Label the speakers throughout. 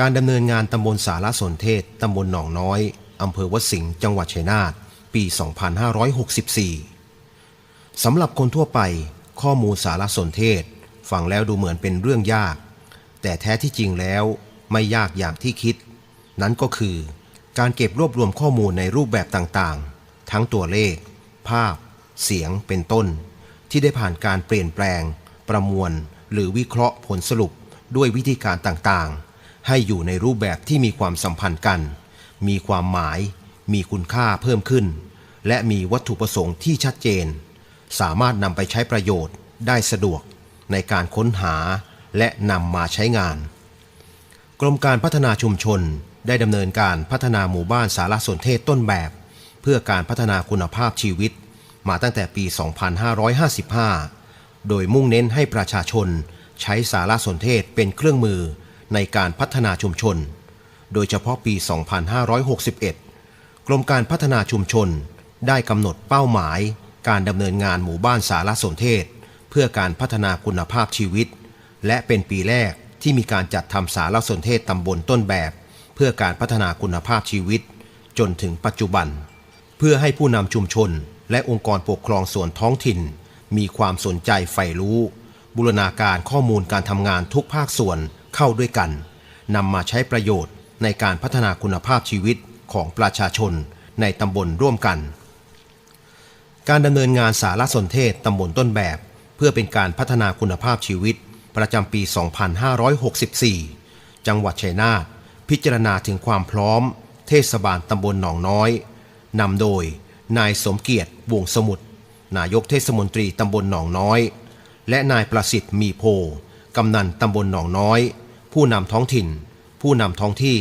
Speaker 1: การดำเนินงานตำบลสารสนเทศ ตำบลหนองน้อย อำเภอวัดสิงห์ จังหวัดชัยนาท ปี 2564 สำหรับคนทั่วไป ข้อมูลสารสนเทศ ฟังแล้วดูเหมือนเป็นเรื่องยาก แต่แท้ที่จริงแล้วไม่ยากอย่างที่คิด นั้นก็คือการเก็บรวบรวมข้อมูลในรูปแบบต่างๆ ทั้งตัวเลข ภาพ เสียง เป็นต้น ที่ได้ผ่านการเปลี่ยนแปลง ประมวล หรือวิเคราะห์ผลสรุปด้วยวิธีการต่างๆ ให้อยู่ในรูปแบบที่มีความสัมพันธ์กัน มีความหมาย มีคุณค่าเพิ่มขึ้น และมีวัตถุประสงค์ที่ชัดเจน สามารถนำไปใช้ประโยชน์ได้สะดวกในการค้นหาและนำมาใช้งาน กรมการพัฒนาชุมชนได้ดำเนินการพัฒนาหมู่บ้านสารสนเทศต้นแบบ เพื่อการพัฒนาคุณภาพชีวิต มาตั้งแต่ปี 2555 โดยมุ่งเน้นให้ประชาชนใช้สารสนเทศเป็นเครื่องมือ ในการพัฒนาชุมชน โดยเฉพาะปี 2561 กรมการพัฒนาชุมชนได้กำหนดเป้าหมาย การดำเนินงานหมู่บ้านสารสนเทศ เพื่อการพัฒนาคุณภาพชีวิต และเป็นปีแรกที่มีการจัดทำสารสนเทศตำบลต้นแบบ เพื่อการพัฒนาคุณภาพชีวิต จนถึงปัจจุบัน เพื่อให้ผู้นำชุมชน และองค์กรปกครองส่วนท้องถิ่น มีความสนใจใฝ่รู้ บูรณาการข้อมูลการทำงานทุกภาคส่วน เข้าด้วยกันนำมาใช้ประโยชน์ในการพัฒนาคุณภาพชีวิตของประชาชนในตำบลร่วมกัน การดำเนินงานสารสนเทศตำบลต้นแบบ เพื่อเป็นการพัฒนาคุณภาพชีวิต ประจำปี 2564 จังหวัดชัยนาทพิจารณาถึงความพร้อม เทศบาลตำบลหนองน้อยนำโดย นายสมเกียรติวงสมุทรนายกเทศมนตรีตำบลหนองน้อย และนายประสิทธิ์มีโพกำนันตำบลหนองน้อย ผู้นำท้องถิ่น ผู้นำท้องที่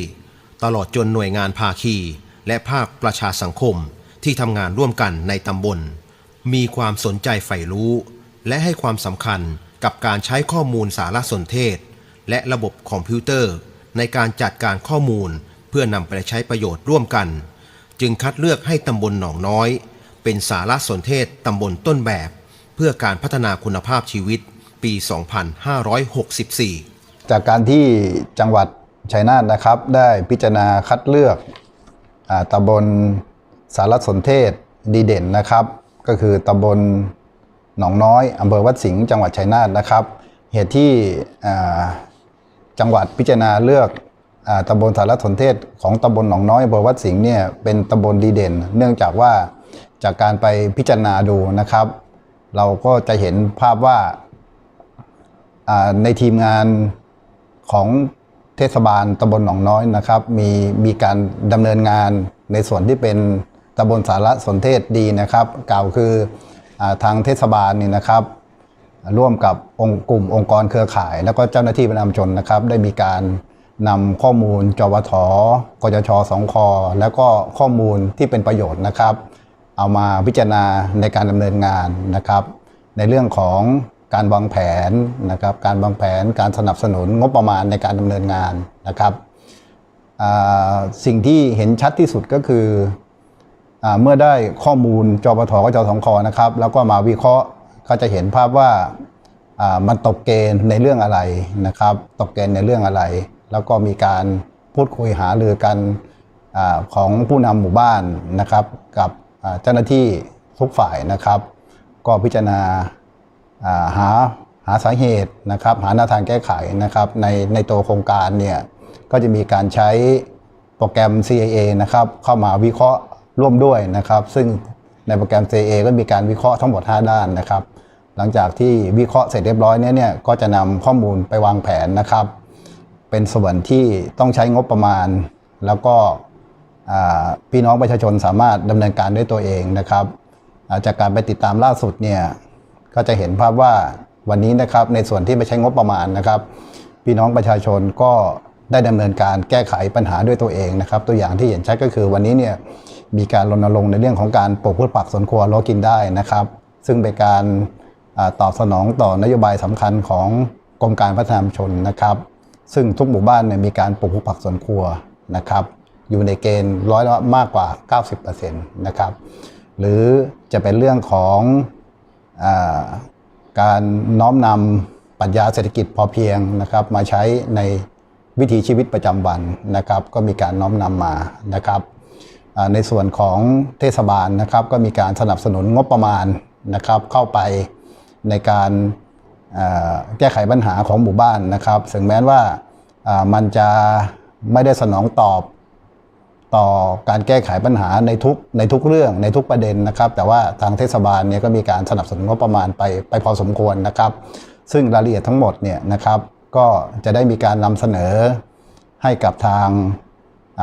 Speaker 1: ตลอดจนหน่วยงานภาคี และภาคประชาสังคมที่ทำงานร่วมกันในตำบล มีความสนใจใฝ่รู้ และให้ความสำคัญกับการใช้ข้อมูลสารสนเทศ และระบบคอมพิวเตอร์ ในการจัดการข้อมูลเพื่อนำไปใช้ประโยชน์ร่วมกัน จึงคัดเลือกให้ตำบลหนองน้อย เป็นสารสนเทศตำบลต้นแบบ เพื่อการพัฒนาคุณภาพชีวิตปี 2564
Speaker 2: จากการที่จังหวัดชัยนาทนะครับ ได้พิจารณาคัดเลือกอตำบลสารสนเทศดีเด่นนะครับ ก็คือตำบลหนองน้อยอำเภอวัดสิงห์จังหวัดชัยนาทนะครับ เหตุที่จังหวัดพิจารณาเลือกอตำบลสารสนเทศของตำบลหนองน้อยอำเภอวัดสิงห์เนี่ยเป็นตำบลดีเด่น เนื่องจากว่าจากการไปพิจารณาดูนะครับ เราก็จะเห็นภาพว่าในทีมงาน ของเทศบาลตำบลหนองน้อยนะครับ มีมีการดำเนินงานในส่วนที่เป็นตำบลสารสนเทศดีนะครับกล่าวคืออทางเทศบาลนี่นะครับ ร่วมกับองค์กลุ่มองค์กรเครือข่าย แล้วก็เจ้าหน้าที่ประจำชนนะครับ ได้มีการนำข้อมูลจวทกจชสองคอแล้วก็ข้อมูลที่เป็นประโยชน์นะครับ เอามาพิจารณาในการดำเนินงานนะครับ ในเรื่องของ การวางแผนนะครับการวางแผนการสนับสนุนงบประมาณในการดำเนินงานนะครับสิ่งที่เห็นชัดที่สุดก็คืออเมื่อได้ข้อมูลจปทกับจสงคนะครับ แล้วก็มาวิเคราะห์ก็จะเห็นภาพว่ามันตกเกณฑ์ในเรื่องอะไรนะครับ ตกเกณฑ์ในเรื่องอะไร แล้วก็มีการพูดคุยหารือกันอของผู้นำหมู่บ้านนะครับ กับเจ้าหน้าที่ทุกฝ่ายนะครับ ก็พิจารณา หาหาสาเหตุนะครับหาแนวทางแก้ไขนะครับในในตัวโครงการเนี่ยก็จะมีการใช้โปรแกรม CIA นะครับเข้ามาวิเคราะห์ร่วมด้วยนะครับ ซึ่งในโปรแกรม CIA ก็มีการวิเคราะห์ทั้งหมด 5 ด้านนะครับ หลังจากที่วิเคราะห์เสร็จเรียบร้อยเนี่ยเนี่ยก็จะนำข้อมูลไปวางแผนนะครับ เป็นส่วนที่ต้องใช้งบประมาณ แล้วก็พี่น้องประชาชนสามารถดำเนินการด้วยตัวเองนะครับ จากการไปติดตามล่าสุดเนี่ย ก็จะเห็นภาพว่าวันนี้นะครับในส่วนที่ไม่ใช้งบประมาณนะครับ พี่น้องประชาชนก็ได้ดำเนินการแก้ไขปัญหาด้วยตัวเองนะครับ ตัวอย่างที่เห็นชัดก็คือวันนี้เนี่ยมีการรณรงค์ในเรื่องของการปลูกพืชผักสวนครัวล้อกินได้นะครับ ซึ่งเป็นการอตอบสนองต่อนโยบายสำคัญของกรมการพัฒนาชนนะครับ ซึ่งทุกหมู่บ้านเนี่ยมีการปลูกพืชผักสวนครัวนะครับ อยู่ในเกณฑ์ร้อยละมากกว่า 90%นะครับหรือจะเป็นเรื่องของ การน้อมนำปรัชญาเศรษฐกิจพอเพียงนะครับ มาใช้ในวิถีชีวิตประจำวันนะครับ ก็มีการน้อมนำมานะครับในส่วนของเทศบาลนะครับ ก็มีการสนับสนุนงบประมาณนะครับ เข้าไปในการแก้ไขปัญหาของหมู่บ้านนะครับ ถึงแม้ว่ามันจะไม่ได้สนองตอบ ต่อการแก้ไขปัญหาในทุกในทุกเรื่องในทุกประเด็นนะครับ แต่ว่าทางเทศบาลเนี่ยก็มีการสนับสนุนงบประมาณไปไปพอสมควรนะครับ ซึ่งรายละเอียดทั้งหมดเนี่ยนะครับ ก็จะได้มีการนำเสนอให้กับทาง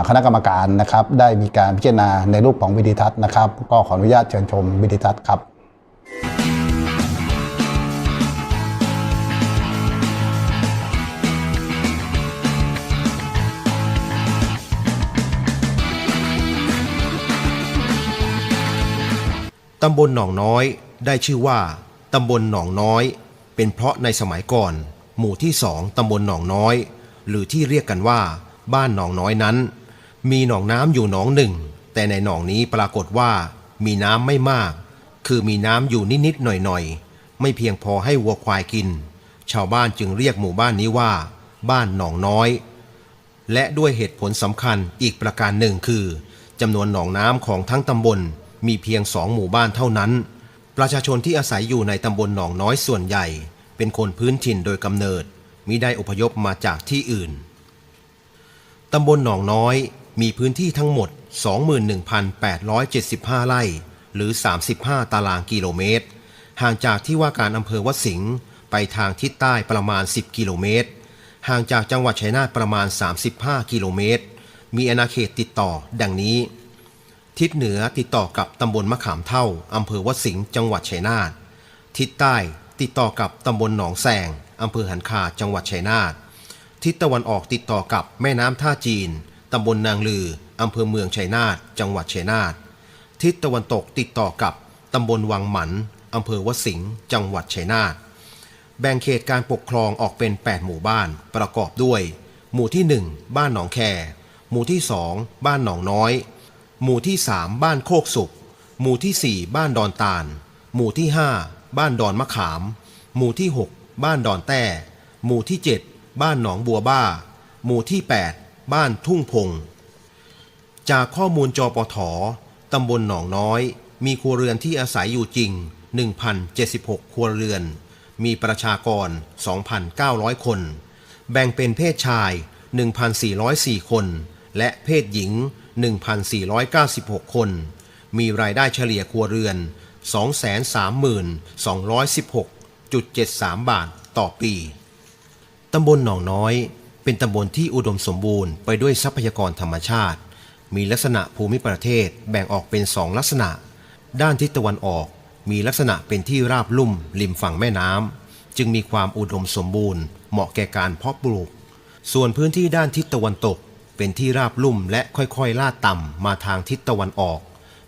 Speaker 2: คณะกรรมการนะครับ ได้มีการพิจารณาในรูปของวิดีทัศน์นะครับ ก็ขออนุญาตเชิญชมวิดีทัศน์ครับ
Speaker 1: ตำบลหนองน้อยได้ชื่อว่าตำบลหนองน้อย เป็นเพราะในสมัยก่อน หมู่ที่สองตำบลหนองน้อย หรือที่เรียกกันว่า บ้านหนองน้อยนั้น มีหนองน้ำอยู่หนองหนึ่ง แต่ในหนองนี้ปรากฏว่า มีน้ำไม่มาก คือมีน้ำอยู่นิดๆหน่อยๆไม่เพียงพอให้วัวควายกิน ชาวบ้านจึงเรียกหมู่บ้านนี้ว่า บ้านหนองน้อย และด้วยเหตุผลสำคัญอีกประการหนึ่งคือจำนวนหนองน้ำของทั้งตำบล มีเพียงสองหมู่บ้านเท่านั้น ประชาชนที่อาศัยอยู่ในตำบลหนองน้อยส่วนใหญ่ เป็นคนพื้นถิ่นโดยกำเนิดมิได้อพยพมาจากที่อื่น ตำบลหนองน้อยมีพื้นที่ทั้งหมด 21,875 ไร่ หรือ 35 ตารางกิโลเมตร ห่างจากที่ว่าการอำเภอวัดสิงห์ไปทางทิศใต้ประมาณ 10 กิโลเมตร ห่างจากจังหวัดชัยนาทประมาณ 35 กิโลเมตร มีอาณาเขตติดต่อ ดังนี้ ทิศเหนือติดต่อกับตำบลมะขามเท่าอำเภอวัดสิงห์จังหวัดชัยนาททิศใต้ติดต่อกับตำบลหนองแสงอำเภอหันคาจังหวัดชัยนาททิศตะวันออกติดต่อกับแม่น้ำท่าจีนตำบลนางลืออำเภอเมืองชัยนาทจังหวัดชัยนาททิศตะวันตกติดต่อกับตำบลวังหมันอำเภอวัดสิงห์จังหวัดชัยนาทแบ่งเขตการปกครองออกเป็น 8 หมู่บ้านประกอบด้วย หมู่ที่ 1 บ้านหนองแค หมู่ที่ 2 บ้านหนองน้อย หมู่ที่3บ้านโคกสุกหมู่ที่4บ้านดอนตาล หมู่ที่5บ้านดอนมะขาม หมู่ที่6บ้านดอนแต้ หมู่ที่7บ้านหนองบัวบ้า หมู่ที่8บ้านทุ่งพง จากข้อมูลจปทตำบลหนองน้อย มีครัวเรือนที่อาศัยอยู่จริง 1,076 ครัวเรือน มีประชากร 2,900 คน แบ่งเป็นเพศชาย 1,404 คน และเพศหญิง 1,496 คน มีรายได้เฉลี่ยครัวเรือน 230,216.73 บาทต่อปี ตำบลหนองน้อย เป็นตำบลที่อุดมสมบูรณ์ไปด้วยทรัพยากรธรรมชาติ มีลักษณะภูมิประเทศแบ่งออกเป็นสองลักษณะ ด้านทิศตะวันออกมีลักษณะเป็นที่ราบลุ่มริมฝั่งแม่น้ำจึงมีความอุดมสมบูรณ์ เหมาะแก่การเพาะปลูก ส่วนพื้นที่ด้านทิศตะวันตก เป็นที่ราบลุ่มและค่อยๆ ลาดต่ำมาทางทิศตะวันออก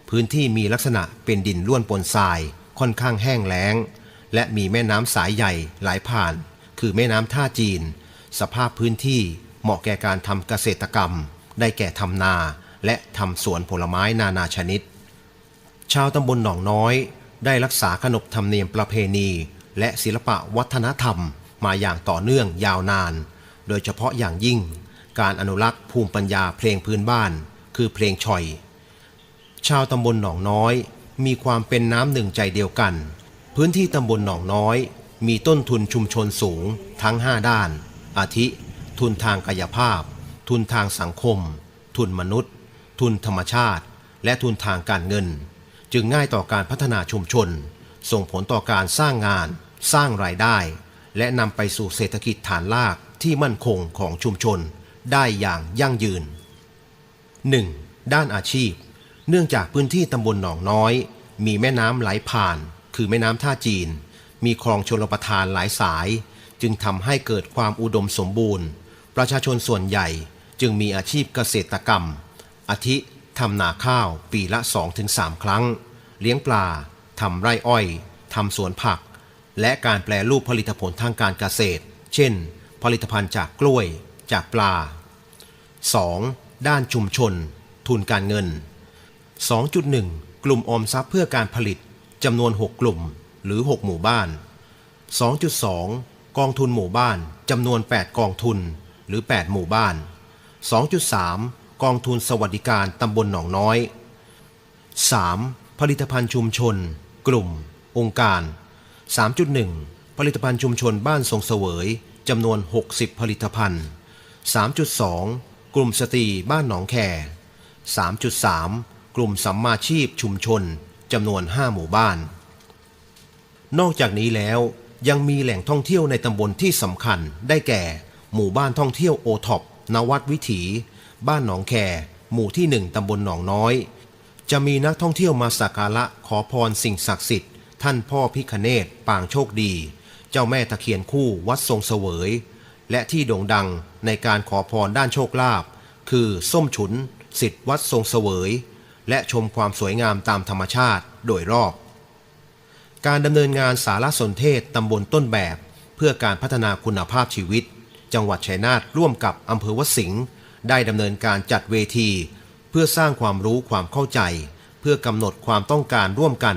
Speaker 1: พื้นที่มีลักษณะเป็นดินล้วนปนทราย ค่อนข้างแห้งแล้ง และมีแม่น้ำสายใหญ่ไหลผ่าน คือแม่น้ำท่าจีน สภาพพื้นที่เหมาะแก่การทำเกษตรกรรม ได้แก่ทำนา และทำสวนผลไม้นานาชนิด ชาวตำบลหนองน้อย ได้รักษาขนบธรรมเนียมประเพณี และศิลปะวัฒนธรรมมาอย่างต่อเนื่องยาวนาน โดยเฉพาะอย่างยิ่ง การอนุรักษ์ภูมิปัญญาเพลงพื้นบ้าน คือเพลงฉ่อย ชาวตำบลหนองน้อย มีความเป็นน้ำหนึ่งใจเดียวกัน พื้นที่ตำบลหนองน้อย มีต้นทุนชุมชนสูง ทั้ง 5 ด้าน อาทิ ทุนทางกายภาพ ทุนทางสังคม ทุนมนุษย์ ทุนธรรมชาติ และทุนทางการเงิน จึงง่ายต่อการพัฒนาชุมชน ส่งผลต่อการสร้างงาน สร้างรายได้ และนำไปสู่เศรษฐกิจฐานรากที่มั่นคงของชุมชน ได้อย่างยั่งยืน 1. ด้านอาชีพ เนื่องจากพื้นที่ตำบลหนองน้อย มีแม่น้ำไหลผ่าน คือแม่น้ำท่าจีน มีคลองชลประทานหลายสาย จึงทำให้เกิดความอุดมสมบูรณ์ ประชาชนส่วนใหญ่จึงมีอาชีพเกษตรกรรม อาทิทำนาข้าวปีละ 2-3 ครั้ง เลี้ยงปลาทำไร่อ้อยทำสวนผัก และการแปลรูปผลิตผลทางการเกษตร เช่น ผลิตภัณฑ์จากกล้วย จากปลา 2. ด้านชุมชน ทุนการเงิน 2.1 กลุ่มออมทรัพย์เพื่อการผลิตจำนวน 6 กลุ่มหรือ 6 หมู่บ้าน 2.2 กองทุนหมู่บ้านจำนวน 8 กองทุนหรือ 8 หมู่บ้าน 2.3 กองทุนสวัสดิการตำบลหนองน้อย 3. ผลิตภัณฑ์ชุมชน กลุ่ม องค์การ 3.1 ผลิตภัณฑ์ชุมชนบ้านทรงเสวยจำนวน 60 ผลิตภัณฑ์ 3.2 กลุ่มสตรีบ้านหนองแค 3.3 กลุ่มสัมมาชีพชุมชนจำนวน 5 หมู่บ้าน นอกจากนี้แล้วยังมีแหล่งท่องเที่ยวในตำบลที่สำคัญได้แก่ หมู่บ้านท่องเที่ยวโอท็อปนวัดวิถี บ้านหนองแค หมู่ที่หนึ่งตำบลหนองน้อย จะมีนักท่องเที่ยวมาสักการะขอพรสิ่งศักดิ์สิทธิ์ ท่านพ่อพิคเนตปางโชคดี เจ้าแม่ตะเคียนคู่วัดทรงเสวย และที่โด่งดังในการขอพรด้านโชคลาภคือส้มฉุน สิทธิ์วัดทรงเสวย และชมความสวยงามตามธรรมชาติโดยรอบ การดำเนินงานสารสนเทศตำบลต้นแบบ เพื่อการพัฒนาคุณภาพชีวิต จังหวัดชัยนาทร่วมกับอำเภอวสิงห์ได้ดำเนินการจัดเวที เพื่อสร้างความรู้ความเข้าใจ เพื่อกำหนดความต้องการร่วมกัน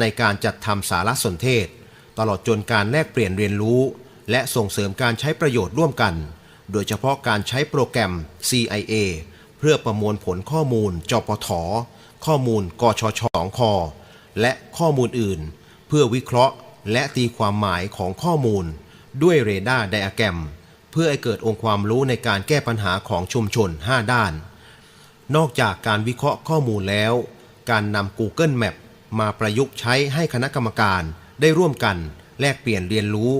Speaker 1: ในการจัดทำสารสนเทศ ตลอดจนการแลกเปลี่ยนเรียนรู้ และส่งเสริมการใช้ประโยชน์ร่วมกัน โดยเฉพาะการใช้โปรแกรม CIA เพื่อประมวลผลข้อมูล จปท ข้อมูล กชชองคอและข้อมูลอื่น เพื่อวิเคราะห์และตีความหมายของข้อมูล ด้วยเรดาร์ไดอะแกรม เพื่อให้เกิดองค์ความรู้ในการแก้ปัญหาของชุมชน 5 ด้าน นอกจากการวิเคราะห์ข้อมูลแล้ว การนำ Google Map มาประยุกต์ใช้ให้คณะกรรมการได้ร่วมกัน แลกเปลี่ยนเรียนรู้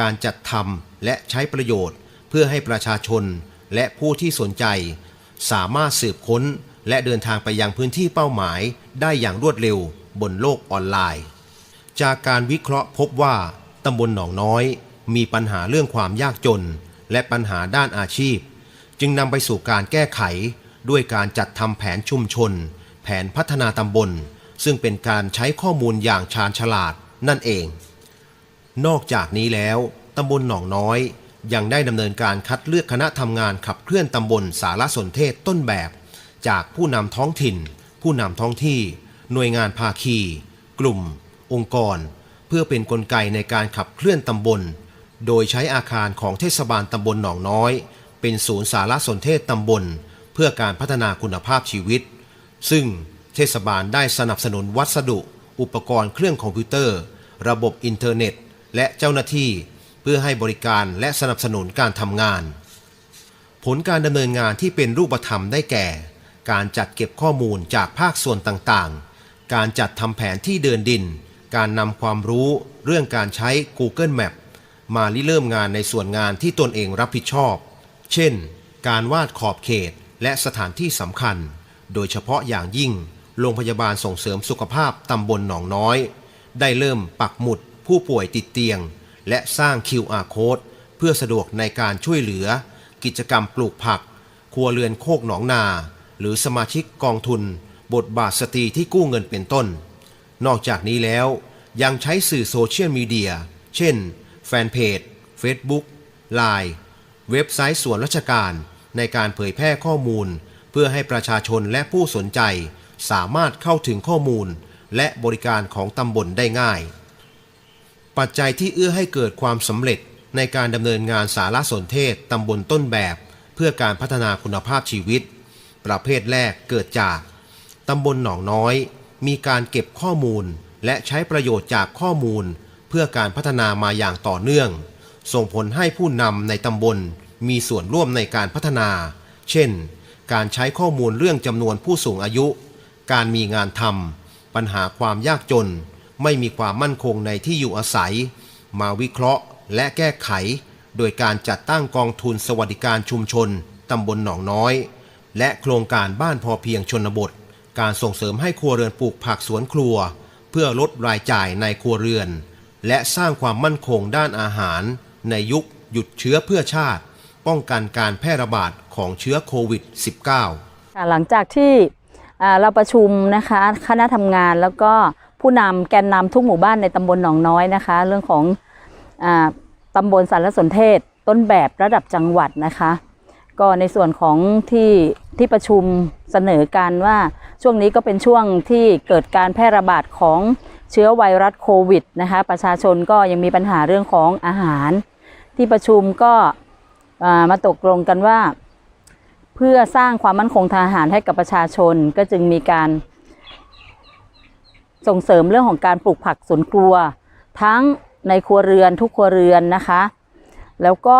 Speaker 1: การจัดทำและใช้ประโยชน์ เพื่อให้ประชาชนและผู้ที่สนใจ สามารถสืบค้นและเดินทางไปยังพื้นที่เป้าหมายได้อย่างรวดเร็วบนโลกออนไลน์ จากการวิเคราะห์พบว่าตำบลหนองน้อย มีปัญหาเรื่องความยากจน และปัญหาด้านอาชีพ จึงนำไปสู่การแก้ไข ด้วยการจัดทำแผนชุมชน แผนพัฒนาตำบล ซึ่งเป็นการใช้ข้อมูลอย่างชาญฉลาดนั่นเอง นอกจากนี้แล้วตำบลหนองน้อย ยังได้ดำเนินการคัดเลือกคณะทำงานขับเคลื่อนตำบลสารสนเทศต้นแบบ จากผู้นำท้องถิ่น ผู้นำท้องที่ หน่วยงานภาคี กลุ่ม องค์กร เพื่อเป็นนกลไกในการขับเคลื่อนตำบล โดยใช้อาคารของเทศบาลตำบลหนองน้อย เป็นศูนย์สารสนเทศตำบล เพื่อการพัฒนาคุณภาพชีวิต ซึ่งเทศบาลได้สนับสนุนวัสดุ อุปกรณ์เครื่องคอมพิวเตอร์ ระบบอินเทอร์เน็ต และเจ้าหน้าที่เพื่อให้บริการและสนับสนุนการทำงาน ผลการดำเนินงานที่เป็นรูปธรรมได้แก่ การจัดเก็บข้อมูลจากภาคส่วนต่างๆ การจัดทำแผนที่เดินดิน การนำความรู้เรื่องการใช้ Google Map มาริเริ่มงานในส่วนงานที่ตนเองรับผิดชอบ เช่น การวาดขอบเขตและสถานที่สำคัญ โดยเฉพาะอย่างยิ่ง โรงพยาบาลส่งเสริมสุขภาพตำบลหนองน้อย ได้เริ่มปักหมุด ผู้ป่วยติดเตียง และสร้าง QR Code เพื่อสะดวกในการช่วยเหลือ กิจกรรมปลูกผัก ครัวเรือนโคกหนองนา หรือสมาชิกกองทุน บทบาทสตรีที่กู้เงินเป็นต้น นอกจากนี้แล้วยังใช้สื่อโซเชียลมีเดีย เช่น แฟนเพจ Facebook Line เว็บไซต์ส่วนราชการในการเผยแพร่ข้อมูล เพื่อให้ประชาชนและผู้สนใจ สามารถเข้าถึงข้อมูล และบริการของตำบลได้ง่าย ปัจจัยที่เอื้อให้เกิดความสำเร็จในการดำเนินงานสารสนเทศตำบลต้นแบบ เพื่อการพัฒนาคุณภาพชีวิต ประเภทแรกเกิดจากตำบลหนองน้อย มีการเก็บข้อมูลและใช้ประโยชน์จากข้อมูล เพื่อการพัฒนามาอย่างต่อเนื่อง ส่งผลให้ผู้นำในตำบลมีส่วนร่วมในการพัฒนา เช่น การใช้ข้อมูลเรื่องจำนวนผู้สูงอายุ การมีงานทำปัญหาความยากจน ไม่มีความมั่นคงในที่อยู่อาศัย มาวิเคราะห์และแก้ไข โดยการจัดตั้งกองทุนสวัสดิการชุมชนตำบลหนองน้อย และโครงการบ้านพอเพียงชนบท การส่งเสริมให้ครัวเรือนปลูกผักสวนครัว เพื่อลดรายจ่ายในครัวเรือน และสร้างความมั่นคงด้านอาหาร ในยุคหยุดเชื้อเพื่อชาติ ป้องกันการแพร่ระบาดของเชื้อโควิด -19
Speaker 3: หลังจากที่เราประชุมนะคะคณะทำงานแล้วก็ ผู้นำแกนนำทุกหมู่บ้านในตำบลหนองน้อยนะคะ เรื่องของอาตำบลสารสนเทศ ต้นแบบระดับจังหวัดนะคะ ก็ในส่วนของที่ที่ประชุมเสนอการว่าช่วงนี้ก็เป็นช่วงที่เกิดการแพร่ระบาดของเชื้อไวรัสโควิดนะคะ ประชาชนก็ยังมีปัญหาเรื่องของอาหาร ที่ประชุมก็มาตกลงกันว่า เพื่อสร้างความมั่นคงทางอาหารให้กับประชาชนก็จึงมีการ ส่งเสริมเรื่องของการปลูกผักสวนครัว ทั้งในครัวเรือนทุกครัวเรือนนะคะ แล้วก็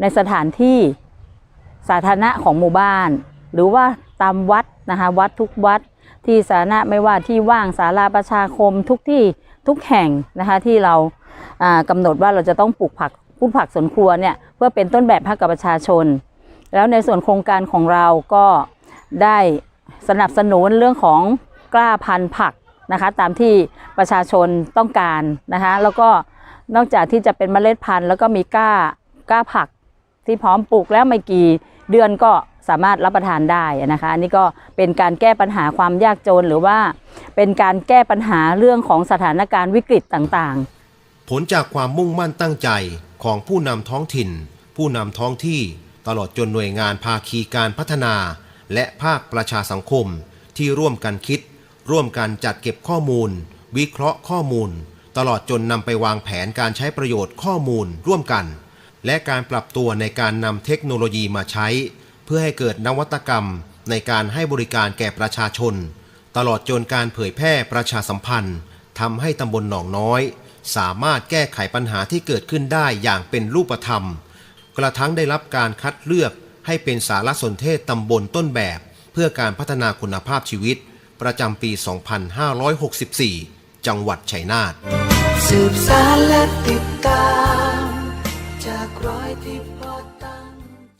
Speaker 3: ในสถานที่สาธารณะของหมู่บ้าน หรือว่าตามวัดนะคะวัดทุกวัดที่สาธารณะไม่ว่าที่ว่างศาลาประชาคมทุกที่ทุกแห่งนะคะที่เราอ่ากำหนดว่าเราจะต้องปลูกผักปลูกผักสวนครัวเนี่ยเพื่อเป็นต้นแบบให้กับประชาชน แล้วในส่วนโครงการของเราก็ได้สนับสนุนเรื่องของกล้าพันธุ์ผัก นะคะ ตามที่ประชาชนต้องการนะคะ แล้วก็นอกจากที่จะเป็นเมล็ดพันธุ์ แล้วก็มีก้าก้าผักที่พร้อมปลูกแล้วไม่กี่เดือนก็สามารถรับประทานได้นะคะอันนี้ก็เป็นการแก้ปัญหาความยากจนหรือว่าเป็นการแก้ปัญหาเรื่องของสถานการณ์วิกฤตต่างๆ
Speaker 1: ผลจากความมุ่งมั่นตั้งใจของผู้นำท้องถิ่น ผู้นำท้องที่ตลอดจนหน่วยงานภาคีการพัฒนา และภาคประชาสังคมที่ร่วมกันคิด ร่วมกันจัดเก็บข้อมูล วิเคราะห์ข้อมูล ตลอดจนนำไปวางแผนการใช้ประโยชน์ข้อมูลร่วมกัน และการปรับตัวในการนำเทคโนโลยีมาใช้ เพื่อให้เกิดนวัตกรรม ในการให้บริการแก่ประชาชน ตลอดจนการเผยแพร่ประชาสัมพันธ์ทำให้ตำบลหนองน้อย สามารถแก้ไขปัญหาที่เกิดขึ้นได้อย่างเป็นรูปธรรม กระทั่งได้รับการคัดเลือกให้เป็นสารสนเทศตำบลต้นแบบ เพื่อการพัฒนาคุณภาพชีวิต ประจำปี 2564 จังหวัดชัยนาท
Speaker 4: สืบสารและติดตามจากรอย